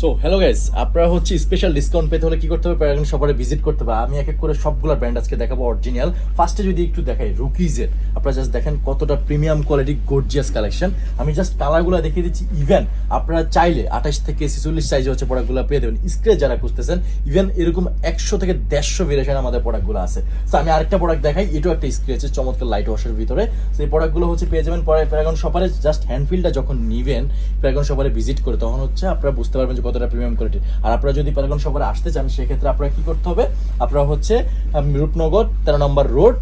So hello guys আপনারা হচ্ছে special discount পেতে হলে কি করতে হবে? প্যারাগন সবারে ভিজিট করতে হবে। আমি এক এক করে সবগুলো ব্র্যান্ড আজকে দেখাবো অরিজিনাল ফার্স্টে যদি একটু দেখাই রুকিজের আপনারা জাস্ট দেখেন কতটা প্রিমিয়াম কোয়ালিটি গর্জিয়াস কালেকশন আমি জাস্ট কালারগুলো দেখিয়ে দিচ্ছি। ইভেন আপনারা চাইলে আঠাশ থেকে ছেচল্লিশ সাইজে হচ্ছে প্রোডাক্টগুলো পেয়ে দেবেন স্ক্রেচ যারা খুঁজতেছেন ইভেন এরকম একশো থেকে দেড়শো ভেরিয়েশন আমাদের প্রোডাক্টগুলো আছে। সো আমি আরেকটা প্রোডাক্ট দেখাই, এটাও একটা স্ক্রেচের চমৎকার লাইট ওয়াশের ভিতরে। সেই প্রোডাক্টগুলো হচ্ছে পেয়ে যাবেন পরে প্যারাগন সপারে জাস্ট হ্যান্ডফিলটা যখন নিবেন, প্যারাগন সপারে ভিজিট করে তখন হচ্ছে আপনারা বুঝতে পারবেন যে কতটা প্রিমিয়াম কোয়ালিটি আর আপনারা যদি প্যারাগন সপারে আসতে চান, সেক্ষেত্রে আপনারা কি করতে হবে? আপনারা হচ্ছে রূপনগর, তেরো নম্বর রোড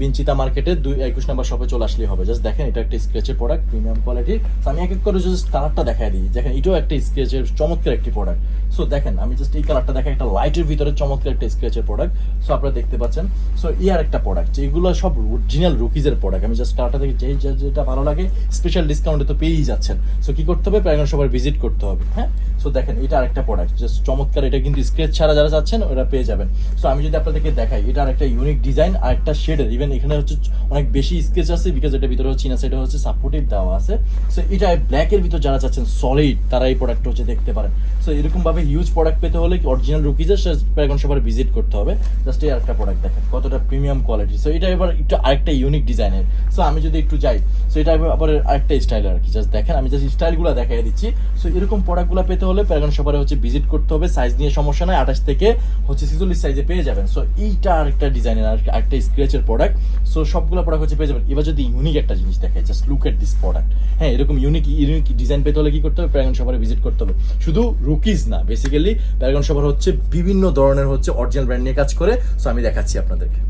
বিঞ্চিতা মার্কেটে দুই, একুশ নম্বর শপে চলে আসলেই হবে। জাস্ট দেখেন, এটা একটা স্ক্রেচের প্রোডাক্ট প্রিমিয়াম কোয়ালিটির আমি এক এক করে জাস্ট কালারটা দেখাই দিই। দেখেন, এটাও একটা স্ক্রেচের চমৎকার একটি প্রোডাক্ট সো দেখেন, আমি জাস্ট এই কালারটা দেখেন একটা লাইটের ভিতরে চমৎকার একটা স্ক্রেচের প্রোডাক্ট সো আপনারা দেখতে পাচ্ছেন। সো ই আর একটা প্রোডাক্ট যেগুলো সব অরিজিনাল রুকিজের প্রোডাক্ট আমি জাস্ট কালারটা দেখি যেই যেটা ভালো লাগে স্পেশাল ডিসকাউন্টে তো পেয়েই যাচ্ছেন। সো কি করতে হবে? প্যারাগন সবার ভিজিট করতে হবে হ্যাঁ? সো দেখেন, এটা আরেকটা প্রোডাক্ট জাস্ট চমৎকার, এটা কিন্তু স্ক্রেচ ছাড়া যারা যাচ্ছেন ওরা পেয়ে যাবেন। সো আমি যদি আপনাদেরকে দেখাই, এটা আরেকটা ইউনিক ডিজাইন আর একটা শেডের ইভেন এখানে হচ্ছে অনেক বেশি স্কেচ আছে বিকজ এটা ভিতরে হচ্ছে না সেটা হচ্ছে সাপোর্টিভ দেওয়া আছে। সো এটা ব্ল্যাকের ভিতর যারা চাচ্ছেন সলিড তারা এই প্রোডাক্ট হচ্ছে দেখতে পারেন। সো এরকমভাবে হিউজ প্রোডাক্ট পেতে হলে কি অরিজিনাল রুকিজের প্যারাগন সবার ভিজিট করতে হবে। জাস্ট এই আরেকটা প্রোডাক্ট দেখেন, কতটা প্রিমিয়াম কোয়ালিটি সো এটা এবার একটু আরেকটা ইউনিক ডিজাইনের সো আমি যদি একটু যাই সো এটা আবার আরেকটা স্টাইল আর কি। জাস্ট দেখেন, আমি জাস্ট স্টাইলগুলো দেখাই দিচ্ছি। সো এরকম প্রোডাক্টগুলো পেতে হলে প্যারাগন সবারে হচ্ছে ভিজিট করতে হবে সাইজ নিয়ে সমস্যা নাই, আঠাশ থেকে হচ্ছে ছিচল্লিশ সাইজে পেয়ে যাবেন। সো এইটা আরেকটা ডিজাইনের আর একটা স্ক্রেচের প্রোডাক্ট সো সবগুলো প্রোডাক্ট হচ্ছে পেয়ে যাবেন। এবার যদি ইউনিক একটা জিনিস দেখে just look at this product হ্যাঁ এরকম ইউনিক ইউনিক ডিজাইন পেতে হলে কি করতে হবে? প্যারাগন সবারে ভিজিট করতে হবে। শুধু রুকিজ না বেসিক্যালি প্যারাগন সবার হচ্ছে বিভিন্ন ধরনের হচ্ছে অরিজিনাল ব্র্যান্ড নিয়ে কাজ করে। সো আমি দেখাচ্ছি আপনাদেরকে।